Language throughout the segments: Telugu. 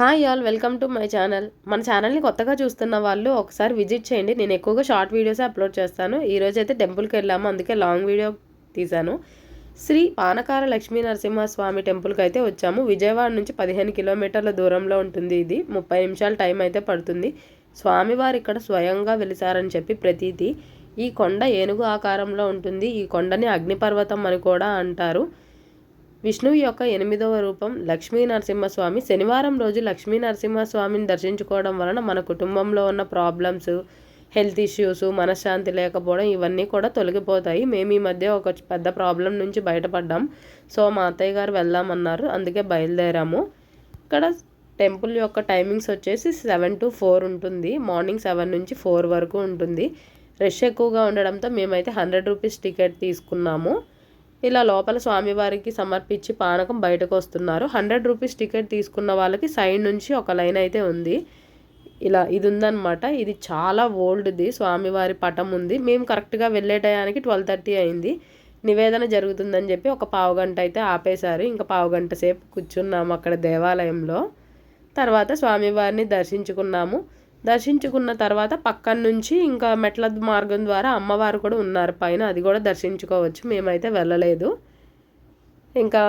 Hi all welcome to my channel మన ఛానల్ని కొత్తగా చూస్తున్న వాళ్ళు ఒకసారి విజిట్ చేయండి. నేను ఎక్కువగా షార్ట్ వీడియోసే అప్లోడ్ చేస్తాను. ఈరోజు అయితే టెంపుల్కి వెళ్ళాము. అందుకే లాంగ్ వీడియో తీశాను. శ్రీ పానకార లక్ష్మీ నరసింహస్వామి టెంపుల్కి అయితే వచ్చాము. విజయవాడ నుంచి పదిహేను కిలోమీటర్ల దూరంలో ఉంటుంది ఇది. ముప్పై నిమిషాల టైం అయితే పడుతుంది. స్వామివారు ఇక్కడ స్వయంగా వెలిసారని చెప్పి ప్రతీతి. ఈ కొండ ఏనుగు ఆకారంలో ఉంటుంది. ఈ కొండని అగ్నిపర్వతం అని కూడా అంటారు. విష్ణువు యొక్క ఎనిమిదవ రూపం లక్ష్మీ నరసింహస్వామి. శనివారం రోజు లక్ష్మీ నరసింహస్వామిని దర్శించుకోవడం వలన మన కుటుంబంలో ఉన్న ప్రాబ్లమ్స్ హెల్త్ ఇష్యూస్ మనశ్శాంతి లేకపోవడం ఇవన్నీ కూడా తొలగిపోతాయి. మేము ఈ మధ్య ఒక పెద్ద ప్రాబ్లం నుంచి బయటపడ్డాం. సో మా అత్తయ్య గారు వెళ్దామన్నారు. అందుకే బయలుదేరాము. ఇక్కడ టెంపుల్ యొక్క టైమింగ్స్ వచ్చేసి సెవెన్ టు ఫోర్ ఉంటుంది. మార్నింగ్ సెవెన్ నుంచి ఫోర్ వరకు ఉంటుంది. రష్ ఎక్కువగా ఉండడంతో మేమైతే హండ్రెడ్ రూపీస్ టికెట్ తీసుకున్నాము. ఇలా లోపల స్వామివారికి సమర్పించి పానకం బయటకు వస్తున్నారు హండ్రెడ్ రూపీస్ టికెట్ తీసుకున్న వాళ్ళకి సైడ్ నుంచి ఒక లైన్ అయితే ఉంది. ఇలా ఇది ఉందన్నమాట ఇది చాలా ఓల్డ్ది. స్వామివారి పటం ఉంది. మేము కరెక్ట్గా వెళ్ళే టయానికి ట్వెల్వ్ థర్టీ అయింది. నివేదన జరుగుతుందని చెప్పి ఒక పావు గంట అయితే ఆపేశారు. ఇంకా పావు గంట సేపు కూర్చున్నాము అక్కడ దేవాలయంలో. తర్వాత స్వామివారిని దర్శించుకున్నాము. దర్శించుకున్న తర్వాత పక్కన నుంచి ఇంకా మెట్ల మార్గం ద్వారా అమ్మవారు కూడా ఉన్నారు. పైన అది కూడా దర్శించుకోవచ్చు. మేమైతే వెళ్ళలేదు. ఇంకా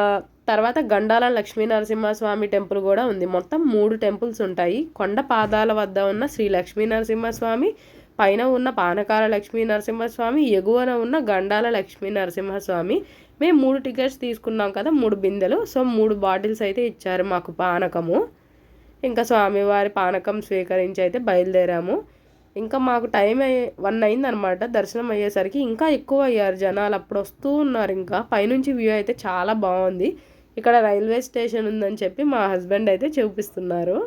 తర్వాత గండాల లక్ష్మీ నరసింహస్వామి టెంపుల్ కూడా ఉంది. మొత్తం మూడు టెంపుల్స్ ఉంటాయి. కొండ పాదాల వద్ద ఉన్న శ్రీ లక్ష్మీ నరసింహస్వామి పైన ఉన్న పానకాల లక్ష్మీ నరసింహస్వామి ఎగువన ఉన్న గండాల లక్ష్మీ నరసింహస్వామి మేము మూడు టికెట్స్ తీసుకున్నాం కదా మూడు బిందెలు. సో మూడు బాటిల్స్ అయితే ఇచ్చారు మాకు పానకము. ఇంకా స్వామివారి పానకం స్వీకరించి అయితే బయలుదేరాము. ఇంకా మాకు టైం అయ్యే వన్ అయిందనమాట దర్శనం అయ్యేసరికి ఇంకా ఎక్కువ అయ్యారు జనాలు. అప్పుడు వస్తూ ఉన్నారు ఇంకా. పైనుంచి వ్యూ అయితే చాలా బాగుంది. ఇక్కడ రైల్వే స్టేషన్ ఉందని చెప్పి మా హస్బెండ్ అయితే చూపిస్తున్నారు.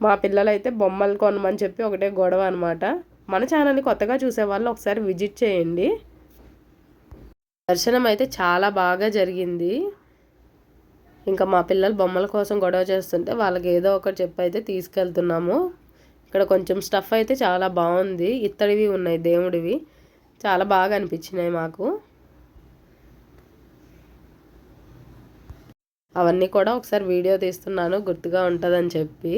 మా పిల్లలు అయితే బొమ్మలు కొనమని చెప్పి ఒకటే గొడవ అనమాట మన ఛానల్ని కొత్తగా చూసే వాళ్ళు ఒకసారి విజిట్ చేయండి. దర్శనం అయితే చాలా బాగా జరిగింది. ఇంకా మా పిల్లలు బొమ్మల కోసం గొడవ చేస్తుంటే వాళ్ళకి ఏదో ఒకటి చెప్పి అయితే తీసుకెళ్తున్నాము. ఇక్కడ కొంచెం స్టఫ్ అయితే చాలా బాగుంది. ఇత్తడివి ఉన్నాయి దేవుడివి. చాలా బాగా అనిపించినాయి మాకు. అవన్నీ కూడా ఒకసారి వీడియో తీస్తున్నాను గుర్తుగా ఉంటుందని చెప్పి.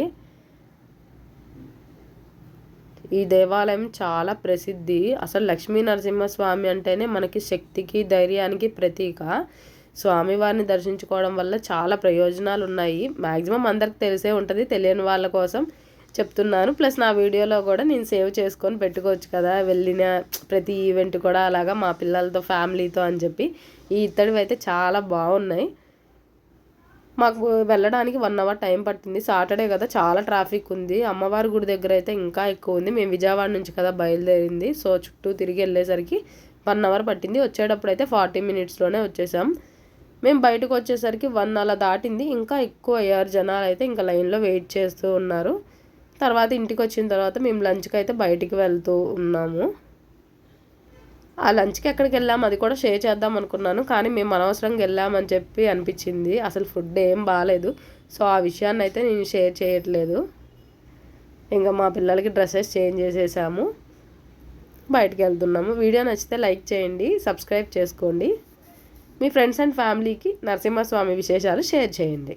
ఈ దేవాలయం చాలా ప్రసిద్ధి. అసలు లక్ష్మీ నరసింహస్వామి అంటేనే మనకి శక్తికి ధైర్యానికి ప్రతీక. స్వామివారిని దర్శించుకోవడం వల్ల చాలా ప్రయోజనాలు ఉన్నాయి. మ్యాక్సిమం అందరికి తెలిసే ఉంటుంది తెలియని వాళ్ళ కోసం చెప్తున్నాను. ప్లస్ నా వీడియోలో కూడా నేను సేవ్ చేసుకొని పెట్టుకోవచ్చు కదా వెళ్ళిన ప్రతి ఈవెంట్ కూడా అలాగా మా పిల్లలతో ఫ్యామిలీతో అని చెప్పి. ఈ ఇత్తడివి అయితే చాలా బాగున్నాయి. మాకు వెళ్ళడానికి వన్ అవర్ టైం పట్టింది. సాటర్డే కదా చాలా ట్రాఫిక్ ఉంది. అమ్మవారి గుడి దగ్గర అయితే ఇంకా ఎక్కువ ఉంది. మేము విజయవాడ నుంచి కదా బయలుదేరింది. సో చుట్టూ తిరిగి వెళ్ళేసరికి వన్ అవర్ పట్టింది. వచ్చేటప్పుడు అయితే ఫార్టీ మినిట్స్లోనే వచ్చేసాం. మేము బయటకు వచ్చేసరికి వన్ అలా దాటింది. ఇంకా ఎక్కువ అయ్యారు జనాలు అయితే ఇంకా లైన్లో వెయిట్ చేస్తూ ఉన్నారు. తర్వాత ఇంటికి వచ్చిన తర్వాత మేము లంచ్కి అయితే బయటికి వెళ్తూ ఉన్నాము. ఆ లంచ్కి ఎక్కడికి వెళ్ళాము అది కూడా షేర్ చేద్దాం అనుకున్నాను. కానీ మేము అనవసరంగా వెళ్ళామని చెప్పి అనిపించింది. అసలు ఫుడ్ ఏం బాగాలేదు సో ఆ విషయాన్ని అయితే నేను షేర్ చేయట్లేదు. ఇంకా మా పిల్లలకి డ్రెస్సెస్ చేంజ్ చేసేసాము. బయటికి వెళ్తున్నాము. వీడియో నచ్చితే లైక్ చేయండి. సబ్స్క్రైబ్ చేసుకోండి. మీ ఫ్రెండ్స్ అండ్ ఫ్యామిలీకి నరసింహస్వామి విశేషాలు షేర్ చేయండి.